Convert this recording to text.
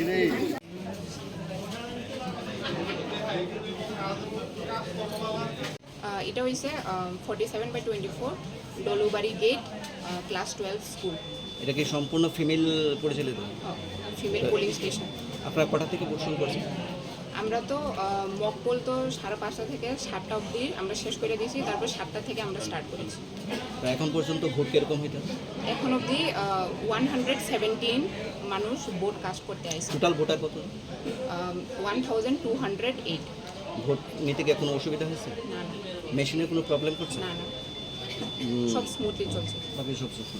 ఇది এটা হয়েছে forty seven by twenty four Dolubari gate class twelve school এটা কি সম্পূর্ণ ফিমেল পরিচালিত? ফিমেল পোলিং স্টেশন আপনারা কটা থেকে পোষণ করছেন? আমরা তো মক পোল তো সাড়ে পাঁচটা থেকে সাতটা অবধি আমরা শেষ করে দিয়েছি তারপর সাতটা থেকে আমরা স্টার্ট করেছি। তা এখন পর্যন্ত ভোট কীরকম হইতে এখন অবধি ওয়ান হান্ড্রেড সেভেন্টিন মানুষ ভোট কাস্ট করতে আসছে টোটাল ভোটার কত? One thousand two hundred eight vote নিতে গিয়ে কোনো অসুবিধা হয়েছে? না না। মেশিনের কোনো প্রবলেম করছে? না না। সব স্মুথলি চলছে। সবই সব সুস্থ।